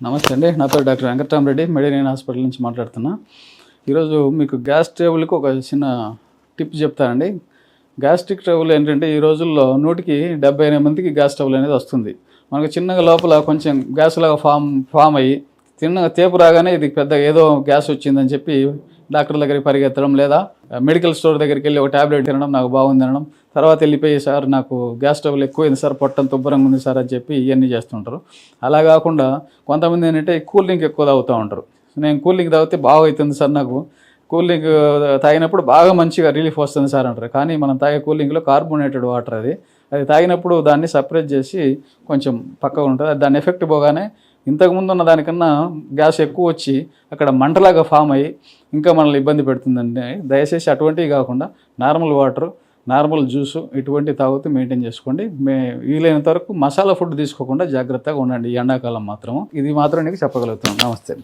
నమస్తే అండి. నాతో డాక్టర్ వెంకటరామరెడ్డి. మెడినైన్ హాస్పిటల్ నుంచి మాట్లాడుతున్నా. ఈరోజు మీకు గ్యాస్ ట్రబుల్కి ఒక చిన్న టిప్ చెప్తానండి. గ్యాస్ట్రిక్ ట్రబుల్ ఏంటంటే ఈ రోజుల్లో నూటికి డెబ్బై ఎనిమిది మందికి గ్యాస్ ట్రబుల్ అనేది వస్తుంది. మనకు చిన్నగా లోపల కొంచెం గ్యాస్ లాగా ఫామ్ ఫామ్ అయ్యి తిన్న తేపు రాగానే ఇది పెద్ద ఏదో గ్యాస్ వచ్చిందని చెప్పి డాక్టర్ దగ్గరికి పరిగెత్తడం లేదా మెడికల్ స్టోర్ దగ్గరికి వెళ్ళి ఒక ట్యాబ్లెట్ తినడం నాకు బాగుంది అనడం. తర్వాత వెళ్ళిపోయి సార్ నాకు గ్యాస్ ట్రబుల్ ఎక్కువైంది సార్ పొట్టం తుబ్బరంగా ఉంది సార్ అని చెప్పి ఇవన్నీ చేస్తుంటారు. అలా కాకుండా కొంతమంది ఏంటంటే కూల్ డ్రింక్ ఎక్కువ తాగుతూ ఉంటారు. నేను కూల్ డ్రింక్ తాగితే బాగా అవుతుంది సార్ నాకు. కూల్ డ్రింక్ తాగినప్పుడు బాగా మంచిగా రిలీఫ్ వస్తుంది సార్ అంటారు. కానీ మనం తాగే కూల్ డ్రింక్లో కార్బోనేటెడ్ వాటర్ అది. అది తాగినప్పుడు దాన్ని సపరేట్ చేసి కొంచెం పక్కగా ఉంటుంది. దాని ఎఫెక్ట్ పోగానే ఇంతకుముందు ఉన్న దానికన్నా గ్యాస్ ఎక్కువ వచ్చి అక్కడ మంటలాగా ఫామ్ అయ్యి ఇంకా మనల్ని ఇబ్బంది పెడుతుందండి. దయచేసి అటువంటివి కాకుండా నార్మల్ వాటర్ నార్మల్ జ్యూస్ ఇటువంటి తాగుతూ మెయింటైన్ చేసుకోండి. మే వీలైనంత వరకు మసాలా ఫుడ్ తీసుకోకుండా జాగ్రత్తగా ఉండండి. ఈ ఎండాకాలం మాత్రం ఇది మాత్రం నీకు చెప్పగలుగుతున్నాను. నమస్తే